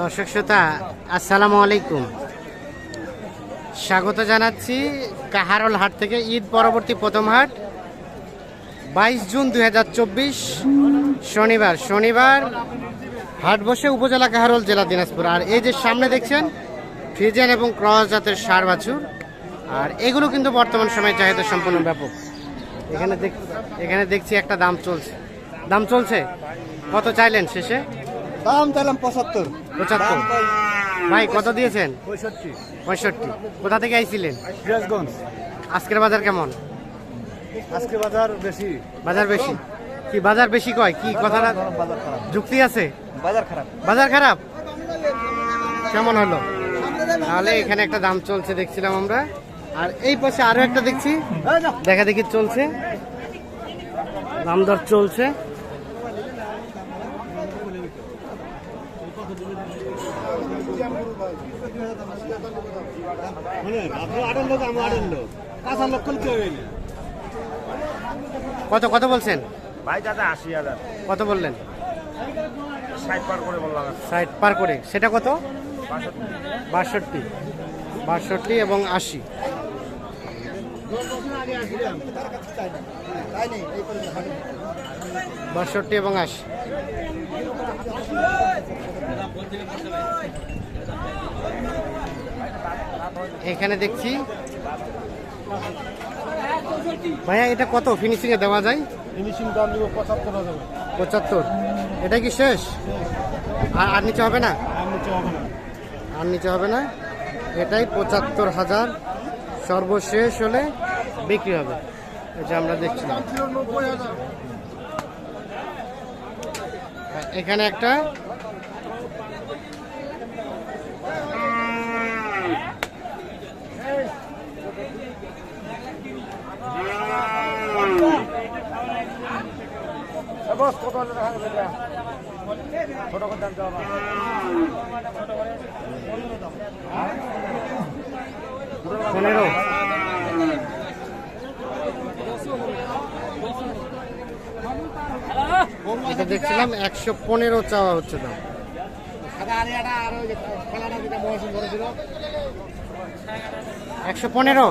দর্শক শ্রোতা, আসসালামু আলাইকুম। স্বাগত জানাচ্ছি কাহারল হাট থেকে ঈদ পরবর্তী প্রথম হাট, বাইশ জুন দু হাজার চব্বিশ, শনিবার। শনিবার হাট বসে উপজেলা কাহারল, জেলা দিনাজপুর। আর এই যে সামনে দেখছেন, ফ্রিজেন এবং ক্রস জাতের সার বাছুর। আর এগুলো কিন্তু বর্তমান সময়ে চাহিদা সম্পূর্ণ ব্যাপক। এখানে এখানে দেখছি একটা দাম চলছে। দাম চলছে? কত চাইলেন শেষে? দাম চাইলাম পঁচাত্তর। পঁচাত্তর। ভাই কত দিয়েছেন? পঁয়ষট্টি। পঁয়ষট্টি। কোথা থেকে আইছিলেন? সিরাজগঞ্জ। আজকের বাজার কেমন? আজকে বাজার বেশি। বাজার বেশি? কি বাজার বেশি কয়? কি কথাটা যুক্তি আছে? বাজার খারাপ। বাজার খারাপ? কেমন হলো? তাহলে এখানে একটা দাম চলছে দেখছিলাম আমরা। আর এই পাশে আরও একটা দেখছি। দেখা দেখি চলছে। দাম দর চলছে। কত কত বলছেন? ভাই দাদা আশি হাজার। কত বললেন? ষাট পার করে বললাম। ষাট পার করে। সেটা কত? বাষট্টি। বাষট্টি। বাষট্টি এবং আশি। বাষট্টি এবং আশি। এখানে দেখছি। ভাইয়া এটা কত? ফিনিশিং এ দেওয়া যায়? ফিনিশিং দাম দিব পঁচাত্তর হাজার। পঁচাত্তর। এটা কি শেষ? আর আর নিচে হবে না? আর নিচে হবে না। আর নিচে হবে না? এটাই পঁচাত্তর হাজার। সর্বশেষ হলে বিক্রি হবে। এটা আমরা দেখছিলাম এখানে একটা কত ছোট করে দাম দেওয়া পনেরো। এটা দেখছিলাম একশো পনেরো চাওয়া হচ্ছে দাম। একশো পনেরো।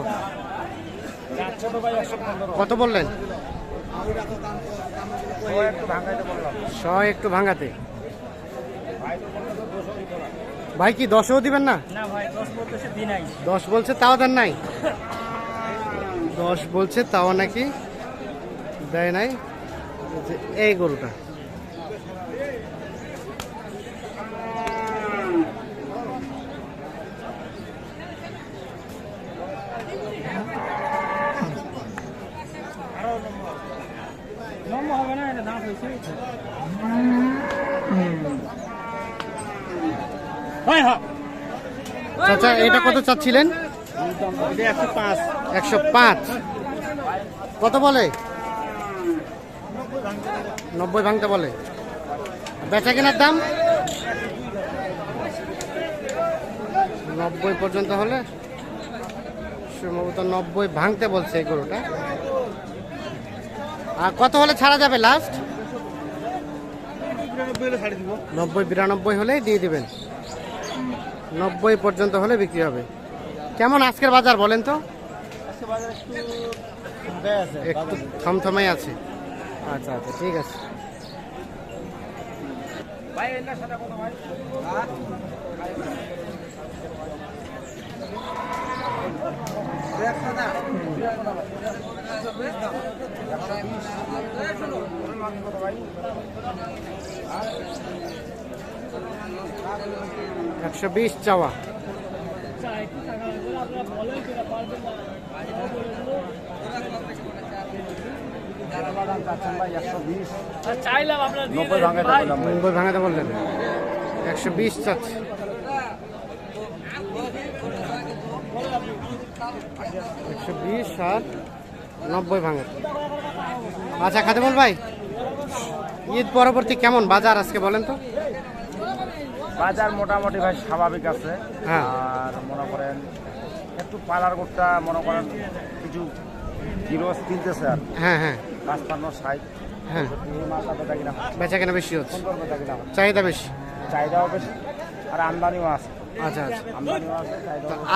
কত বললেন? ও একটু ভাঙাতে। ভাই কি দশও দিবেন না? দশ বলছে তাও দেন নাই? দশ বলছে তাও নাকি দেয় নাই? এই গরুটা নম্বর হবে না এটা দাম হয়েছে হ্যাঁ হ্যাঁ চাচা এটা কত চাচ্ছিলেন? এটা একশো পাঁচ। একশো পাঁচ। কত বলে? নব্বই ভাঙতে বলে। বেচা কেনার দাম? নব্বই পর্যন্ত হলে? সম্ভবত নব্বই ভাঙতে বলছে এই গরুটা। আর কত হলে ছাড়া যাবে লাস্ট বিরানব্বই হলে ছাড়ি দিব নব্বই বিরানব্বই হলেই দিয়ে দিবেন। নব্বই পর্যন্ত হলে বিক্রি হবে। কেমন আজকের বাজার বলেন তো? একটু থমথমাই আছে। আচ্ছা আচ্ছা ঠিক আছে। ভাই একশো বিশ চাওয়া। নব্বই ভাঙাতে বললেন। একশো বিশ চাচ্ছে। একশো বিশ আর নব্বই ভাঙাতে। আচ্ছা খাদেমুল ভাই। ঈদ পরবর্তী কেমন বাজার আজকে বলেন তো? বাজার মোটামুটি ভাই স্বাভাবিক আছে। হ্যাঁ। আর মনে করেন একটু পালার গোটটা মনে করেন কিছু জিরো কিনতেছে আর। হ্যাঁ হ্যাঁ। পাঁচপান্ন ষাট। হ্যাঁ। বেচা কিনা বেচা কেনা বেশি হচ্ছে। চাহিদা বেশি। চাহিদাও বেশি। আর আমদানিও আছে। আচ্ছা আচ্ছা।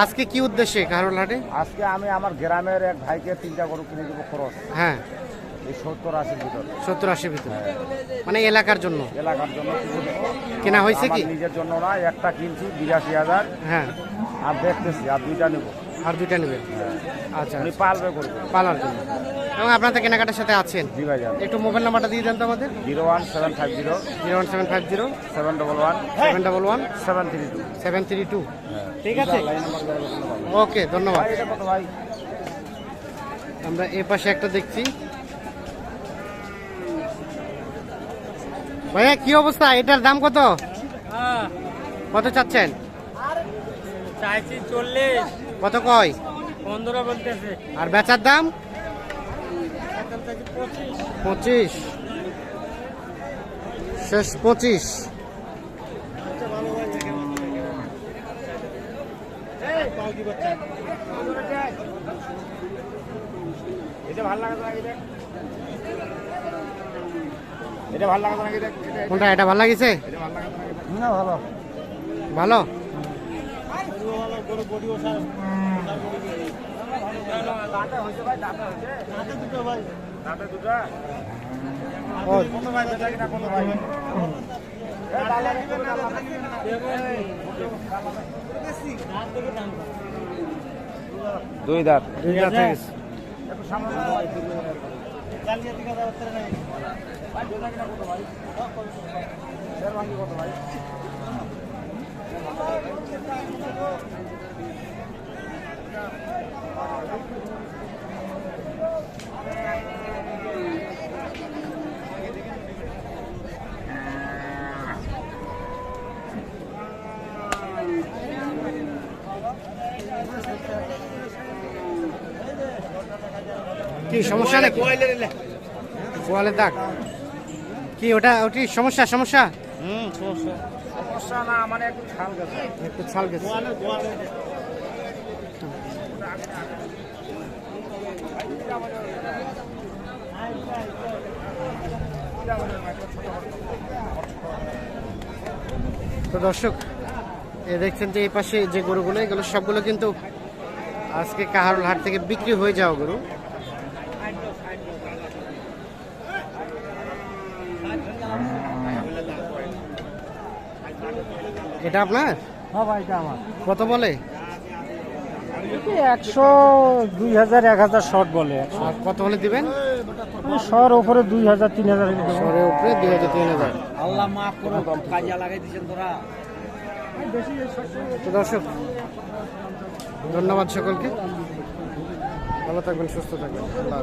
আজকে কি উদ্দেশ্যে কাহারোল হাটে? আজকে আমি আমার গ্রামের এক ভাইকে তিনটা গরু কিনে দেবো খরচ। হ্যাঁ। সত্তর আশির ভিতর। সত্তর আশির ভিতরে। মানে এলাকার জন্য? এলাকার জন্য কেনা হয়েছে কি? নিজের জন্য না একটা কিনছি বিরাশি হাজার। হ্যাঁ। আর দেখতেছি আর দুইটা নেব। আর দুইটা নেবেন আচ্ছা উনি আচ্ছা। পালবে করবে। পালার জন্য। এবং আপনার তো কেনাকাটার সাথে আছেন? জি ভাই একটু মোবাইল নাম্বারটা দিয়ে দেন তো আমাদের। Zero one seven five zero. Zero one seven five zero. Seven double one. Seven double one. Seven three two. Seven three two. ঠিক আছে। ওকে ধন্যবাদ। আমরা এ পাশে একটা দেখছি। ভাইয়া কি অবস্থা? এটার দাম কত? কত চাচ্ছেন? চাইছি চল্লিশ। কত কয়? পনেরো বলতেছে। আর বেচার দাম? পঁচিশ। শেষ পঁচিশ। এটা ভালো লাগে এটা ভালো লাগে নাকি? এটা- কোনটা এটা ভালো লাগিছে? না ভালো। ভালো? ভাই দাঁতে। দুই দাঁত দুই হাজার হয়ে গেছে। একটু সামনে দাও ভাই। কালকে দিকে যাওয়ার নাই ভাই, বেচা কিনা কত ভাই? শের ভাঙ্গি কত ভাই? কি সমস্যা নাকি? গোয়ালের দাগ। কি ওটা ওটি সমস্যা সমস্যা? হুম সমস্যা। সমস্যা না মানে একটু ছাল গেছে। একটু ছাল গেছে। গোয়ালে গোয়ালে। তো দর্শক এ দেখছেন যে এই পাশে যে গরুগুলো এগুলো সবগুলো কিন্তু আজকে কাহারুল হাট থেকে বিক্রি হয়ে যাওয়া গরু। এটা আপনার? হ্যাঁ ভাই এটা আমার। কত বলে? একশো দুই হাজার এক হাজার শর্ট বলে। আর কত হলে দিবেন? শহর ওপরে দুই হাজার তিন হাজার শহরের উপরে দুই হাজার তিন হাজার। আল্লাহ মাফ করো কাজে লাগাই দিয়েছেন তোরা। তো দর্শক ধন্যবাদ সকলকে। ভালো থাকবেন সুস্থ থাকবেন। আল্লাহ।